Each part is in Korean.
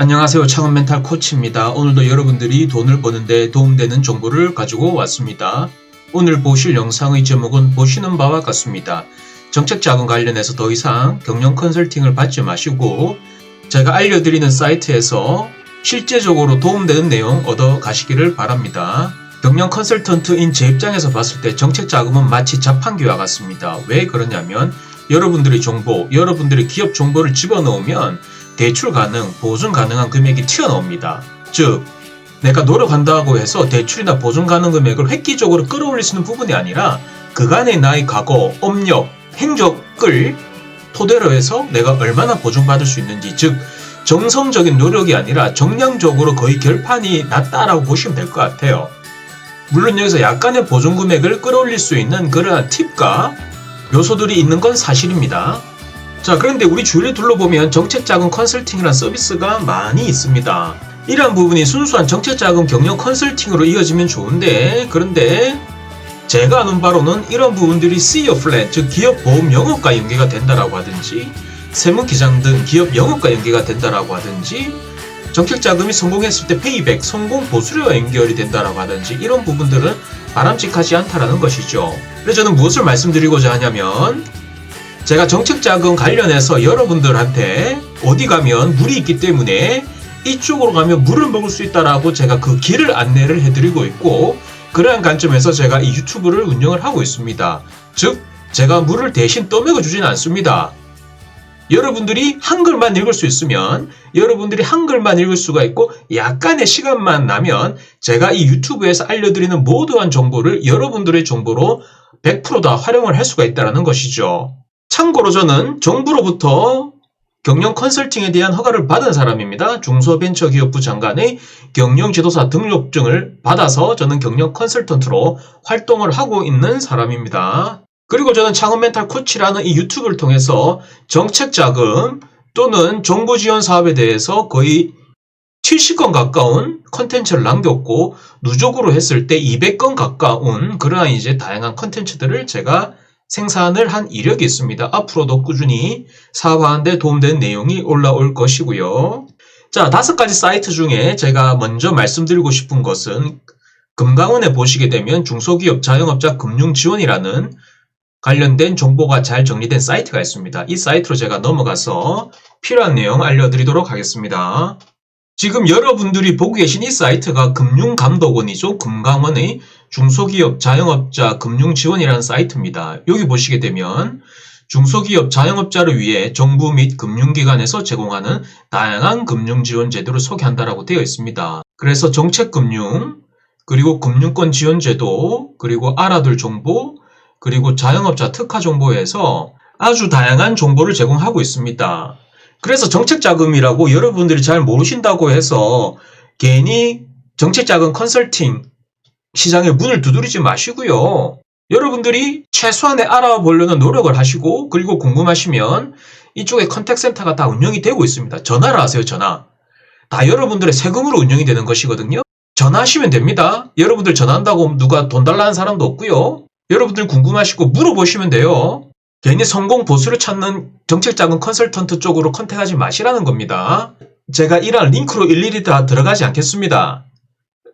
안녕하세요. 창원 멘탈 코치입니다. 오늘도 여러분들이 돈을 버는데 도움되는 정보를 가지고 왔습니다. 오늘 보실 영상의 제목은 보시는 바와 같습니다. 정책 자금 관련해서 더 이상 경영 컨설팅을 받지 마시고 제가 알려드리는 사이트에서 실제적으로 도움되는 내용 얻어 가시기를 바랍니다. 경영 컨설턴트인 제 입장에서 봤을 때 정책 자금은 마치 자판기와 같습니다. 왜 그러냐면 여러분들의 정보, 여러분들의 기업 정보를 집어넣으면 대출 가능, 보증 가능한 금액이 튀어나옵니다. 즉, 내가 노력한다고 해서 대출이나 보증 가능 금액을 획기적으로 끌어올릴 수 있는 부분이 아니라 그간의 나의 과거, 업력, 행적을 토대로 해서 내가 얼마나 보증받을 수 있는지, 즉, 정성적인 노력이 아니라 정량적으로 거의 결판이 났다라고 보시면 될 것 같아요. 물론 여기서 약간의 보증 금액을 끌어올릴 수 있는 그러한 팁과 요소들이 있는 건 사실입니다. 자, 그런데 우리 주위를 둘러보면 정책자금 컨설팅이라는 서비스가 많이 있습니다. 이러한 부분이 순수한 정책자금 경영 컨설팅으로 이어지면 좋은데, 그런데 제가 아는 바로는 이런 부분들이 CEO 플랜, 즉 기업 보험 영업과 연계가 된다라고 하든지, 세무 기장 등 기업 영업과 연계가 된다라고 하든지, 정책 자금이 성공했을 때 페이백, 성공 보수료와 연결이 된다라고 하든지 이런 부분들은 바람직하지 않다라는 것이죠. 그래서 저는 무엇을 말씀드리고자 하냐면 제가 정책 자금 관련해서 여러분들한테 어디 가면 물이 있기 때문에 이쪽으로 가면 물을 먹을 수 있다라고 제가 그 길을 안내를 해드리고 있고 그러한 관점에서 제가 이 유튜브를 운영을 하고 있습니다. 즉 제가 물을 대신 떠먹여 주지는 않습니다. 여러분들이 한글만 읽을 수 있으면 여러분들이 한글만 읽을 수가 있고 약간의 시간만 나면 제가 이 유튜브에서 알려드리는 모두한 정보를 여러분들의 정보로 100%다 활용을 할 수가 있다는 것이죠. 참고로 저는 정부로부터 경영 컨설팅에 대한 허가를 받은 사람입니다. 중소벤처기업부 장관의 경영지도사 등록증을 받아서 저는 경영 컨설턴트로 활동을 하고 있는 사람입니다. 그리고 저는 창업 멘탈 코치라는 이 유튜브를 통해서 정책 자금 또는 정부 지원 사업에 대해서 거의 70건 가까운 컨텐츠를 남겼고 누적으로 했을 때 200건 가까운 그러한 이제 다양한 컨텐츠들을 제가 생산을 한 이력이 있습니다. 앞으로도 꾸준히 사업 하는데 도움되는 내용이 올라올 것이고요. 자, 다섯 가지 사이트 중에 제가 먼저 말씀드리고 싶은 것은 금강원에 보시게 되면 중소기업 자영업자 금융 지원이라는 관련된 정보가 잘 정리된 사이트가 있습니다. 이 사이트로 제가 넘어가서 필요한 내용 알려드리도록 하겠습니다. 지금 여러분들이 보고 계신 이 사이트가 금융감독원이죠. 금강원의 중소기업 자영업자 금융지원이라는 사이트입니다. 여기 보시게 되면 중소기업 자영업자를 위해 정부 및 금융기관에서 제공하는 다양한 금융지원 제도를 소개한다라고 되어 있습니다. 그래서 정책금융, 그리고 금융권 지원 제도, 그리고 알아둘 정보, 그리고 자영업자 특화 정보에서 아주 다양한 정보를 제공하고 있습니다. 그래서 정책 자금이라고 여러분들이 잘 모르신다고 해서 괜히 정책 자금 컨설팅 시장에 문을 두드리지 마시고요. 여러분들이 최소한의 알아보려는 노력을 하시고 그리고 궁금하시면 이쪽에 컨택센터가 다 운영이 되고 있습니다. 전화를 하세요, 전화. 다 여러분들의 세금으로 운영이 되는 것이거든요. 전화하시면 됩니다. 여러분들 전화한다고 누가 돈 달라는 사람도 없고요. 여러분들 궁금하시고 물어보시면 돼요. 괜히 성공 보수를 찾는 정책자금 컨설턴트 쪽으로 컨택하지 마시라는 겁니다. 제가 이러한 링크로 일일이 다 들어가지 않겠습니다.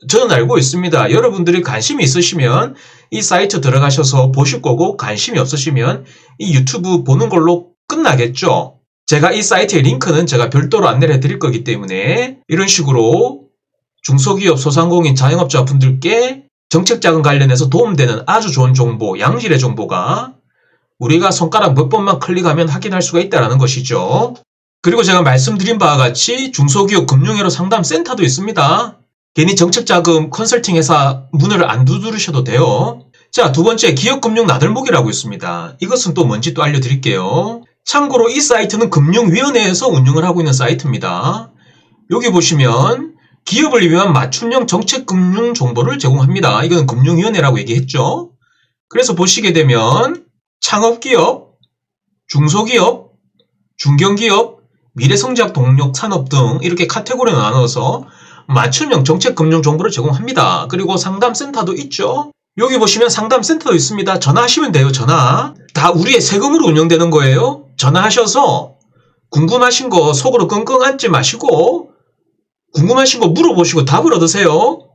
저는 알고 있습니다. 여러분들이 관심이 있으시면 이 사이트 들어가셔서 보실 거고 관심이 없으시면 이 유튜브 보는 걸로 끝나겠죠. 제가 이 사이트의 링크는 제가 별도로 안내를 해드릴 거기 때문에 이런 식으로 중소기업 소상공인 자영업자 분들께 정책자금 관련해서 도움되는 아주 좋은 정보, 양질의 정보가 우리가 손가락 몇 번만 클릭하면 확인할 수가 있다는 것이죠. 그리고 제가 말씀드린 바와 같이 중소기업 금융회로 상담센터도 있습니다. 괜히 정책자금 컨설팅 회사 문을 안 두드리셔도 돼요. 자, 두 번째 기업금융 나들목이라고 있습니다. 이것은 또 뭔지 또 알려드릴게요. 참고로 이 사이트는 금융위원회에서 운영을 하고 있는 사이트입니다. 여기 보시면 기업을 위한 맞춤형 정책금융 정보를 제공합니다. 이건 금융위원회라고 얘기했죠. 그래서 보시게 되면 창업기업, 중소기업, 중견기업, 미래성장 동력 산업 등 이렇게 카테고리로 나눠서 맞춤형 정책 금융 정보를 제공합니다. 그리고 상담센터도 있죠. 여기 보시면 상담센터도 있습니다. 전화하시면 돼요. 전화. 다 우리의 세금으로 운영되는 거예요. 전화하셔서 궁금하신 거 속으로 끙끙 앓지 마시고 궁금하신 거 물어보시고 답을 얻으세요.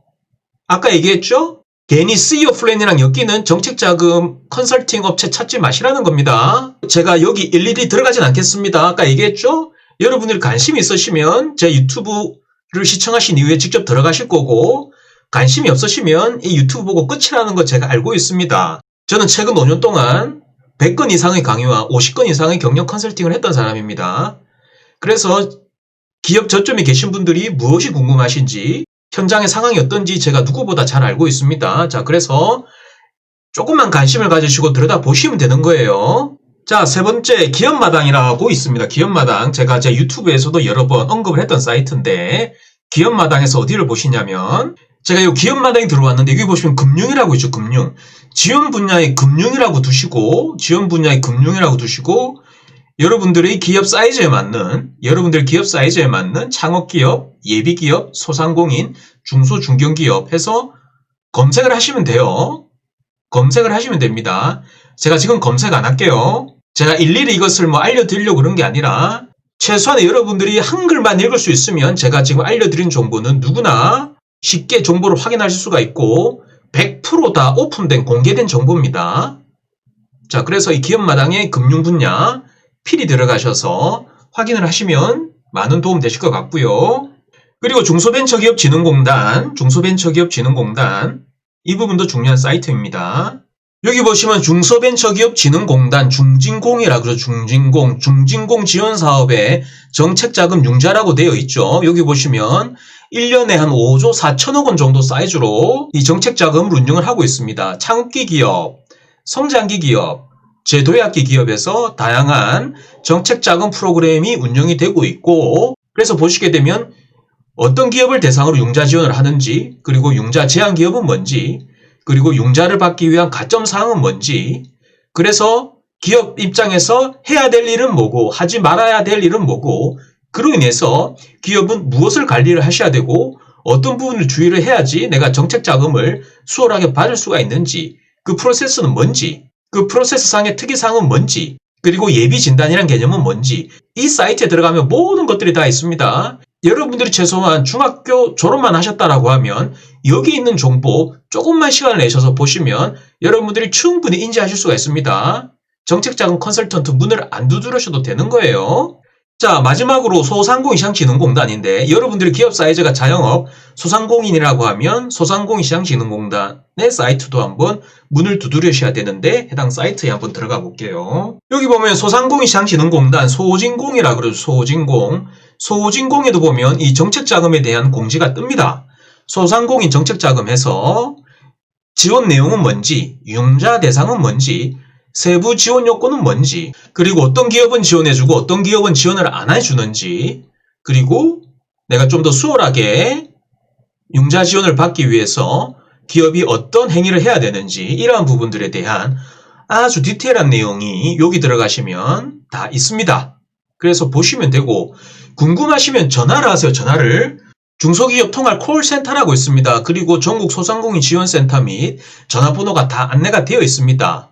아까 얘기했죠? 괜히 CEO 플랜이랑 엮이는 정책자금 컨설팅 업체 찾지 마시라는 겁니다. 제가 여기 일일이 들어가진 않겠습니다. 아까 얘기했죠? 여러분들이 관심이 있으시면 제 유튜브를 시청하신 이후에 직접 들어가실 거고 관심이 없으시면 이 유튜브 보고 끝이라는 거 제가 알고 있습니다. 저는 최근 5년 동안 100건 이상의 강의와 50건 이상의 경력 컨설팅을 했던 사람입니다. 그래서 기업 저점에 계신 분들이 무엇이 궁금하신지 현장의 상황이 어떤지 제가 누구보다 잘 알고 있습니다. 자, 그래서 조금만 관심을 가지시고 들여다 보시면 되는 거예요. 자, 세 번째 기업마당이라고 있습니다. 기업마당. 제가 제 유튜브에서도 여러 번 언급을 했던 사이트인데 기업마당에서 어디를 보시냐면 제가 이 기업마당에 들어왔는데 여기 보시면 금융이라고 있죠. 금융. 지원 분야의 금융이라고 두시고 지원 분야의 금융이라고 두시고 여러분들의 기업 사이즈에 맞는 여러분들 기업 사이즈에 맞는 창업기업, 예비기업, 소상공인, 중소 중견기업 해서 검색을 하시면 돼요. 검색을 하시면 됩니다. 제가 지금 검색 안 할게요. 제가 일일이 이것을 뭐 알려드리려고 그런 게 아니라 최소한 여러분들이 한글만 읽을 수 있으면 제가 지금 알려드린 정보는 누구나 쉽게 정보를 확인하실 수가 있고 100%다 오픈된 공개된 정보입니다. 자, 그래서 이 기업 마당의 금융 분야 필히 들어가셔서 확인을 하시면 많은 도움 되실 것 같고요. 그리고 중소벤처기업진흥공단, 중소벤처기업진흥공단 이 부분도 중요한 사이트입니다. 여기 보시면 중소벤처기업진흥공단 중진공이라 그러죠. 중진공, 중진공 지원 사업의 정책자금 융자라고 되어 있죠. 여기 보시면 1년에 한 5조 4천억 원 정도 사이즈로 이 정책자금을 운영을 하고 있습니다. 창업기 기업, 성장기 기업, 제도약기 기업에서 다양한 정책 자금 프로그램이 운영이 되고 있고 그래서 보시게 되면 어떤 기업을 대상으로 융자 지원을 하는지 그리고 융자 제한 기업은 뭔지 그리고 융자를 받기 위한 가점 사항은 뭔지 그래서 기업 입장에서 해야 될 일은 뭐고 하지 말아야 될 일은 뭐고 그로 인해서 기업은 무엇을 관리를 하셔야 되고 어떤 부분을 주의를 해야지 내가 정책 자금을 수월하게 받을 수가 있는지 그 프로세스는 뭔지 그 프로세스상의 특이사항은 뭔지 그리고 예비 진단이란 개념은 뭔지 이 사이트에 들어가면 모든 것들이 다 있습니다. 여러분들이 최소한 중학교 졸업만 하셨다라고 하면 여기 있는 정보 조금만 시간을 내셔서 보시면 여러분들이 충분히 인지하실 수가 있습니다. 정책자금 컨설턴트 문을 안 두드려셔도 되는 거예요. 자, 마지막으로 소상공인시장진흥공단인데 여러분들이 기업 사이즈가 자영업, 소상공인이라고 하면 소상공인시장진흥공단의 사이트도 한번 문을 두드려셔야 되는데 해당 사이트에 한번 들어가 볼게요. 여기 보면 소상공인시장진흥공단 소진공이라 그러죠. 소진공. 소진공에도 보면 이 정책자금에 대한 공지가 뜹니다. 소상공인 정책자금에서 지원 내용은 뭔지, 융자 대상은 뭔지, 세부 지원 요건은 뭔지, 그리고 어떤 기업은 지원해주고 어떤 기업은 지원을 안 해주는지, 그리고 내가 좀 더 수월하게 융자 지원을 받기 위해서 기업이 어떤 행위를 해야 되는지 이러한 부분들에 대한 아주 디테일한 내용이 여기 들어가시면 다 있습니다. 그래서 보시면 되고 궁금하시면 전화를 하세요. 전화를 중소기업 통할 콜센터라고 있습니다. 그리고 전국 소상공인 지원센터 및 전화번호가 다 안내가 되어 있습니다.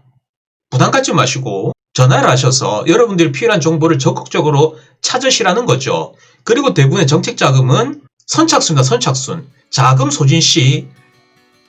부담 갖지 마시고 전화를 하셔서 여러분들이 필요한 정보를 적극적으로 찾으시라는 거죠. 그리고 대부분의 정책 자금은 선착순이다, 선착순. 자금 소진 시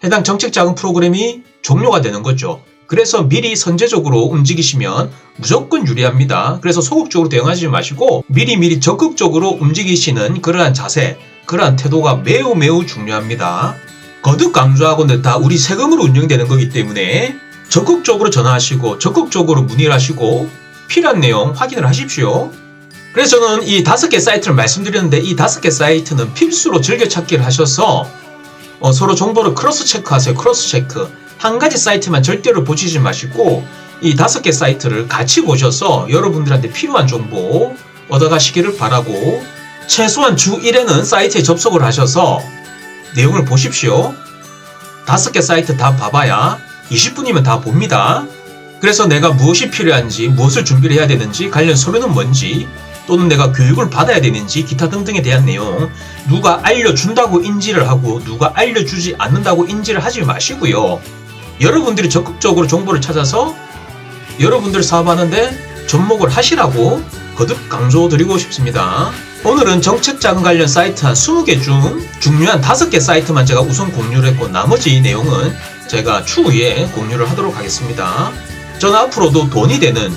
해당 정책 자금 프로그램이 종료가 되는 거죠. 그래서 미리 선제적으로 움직이시면 무조건 유리합니다. 그래서 소극적으로 대응하지 마시고 미리 미리 적극적으로 움직이시는 그러한 자세, 그러한 태도가 매우 매우 중요합니다. 거듭 강조하고는 다 우리 세금으로 운영되는 거기 때문에 적극적으로 전화하시고 적극적으로 문의를 하시고 필요한 내용 확인을 하십시오. 그래서 저는 이 다섯 개 사이트를 말씀드렸는데 이 다섯 개 사이트는 필수로 즐겨찾기를 하셔서 어, 서로 정보를 크로스 체크하세요. 크로스 체크. 한 가지 사이트만 절대로 보시지 마시고 이 다섯 개 사이트를 같이 보셔서 여러분들한테 필요한 정보 얻어가시기를 바라고 최소한 주 1회는 사이트에 접속을 하셔서 내용을 보십시오. 다섯 개 사이트 다 봐봐야 20분이면 다 봅니다. 그래서 내가 무엇이 필요한지, 무엇을 준비를 해야 되는지, 관련 서류는 뭔지, 또는 내가 교육을 받아야 되는지, 기타 등등에 대한 내용, 누가 알려준다고 인지를 하고, 누가 알려주지 않는다고 인지를 하지 마시고요. 여러분들이 적극적으로 정보를 찾아서 여러분들 사업하는데 접목을 하시라고 거듭 강조드리고 싶습니다. 오늘은 정책 자금 관련 사이트 한 20개 중 중요한 5개 사이트만 제가 우선 공유를 했고 나머지 내용은 제가 추후에 공유를 하도록 하겠습니다. 저는 앞으로도 돈이 되는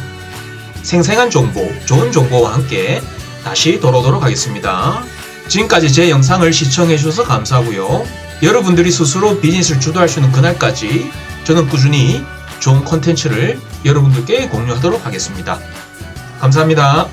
생생한 정보, 좋은 정보와 함께 다시 돌아오도록 하겠습니다. 지금까지 제 영상을 시청해주셔서 감사하고요. 여러분들이 스스로 비즈니스를 주도할 수 있는 그날까지 저는 꾸준히 좋은 컨텐츠를 여러분들께 공유하도록 하겠습니다. 감사합니다.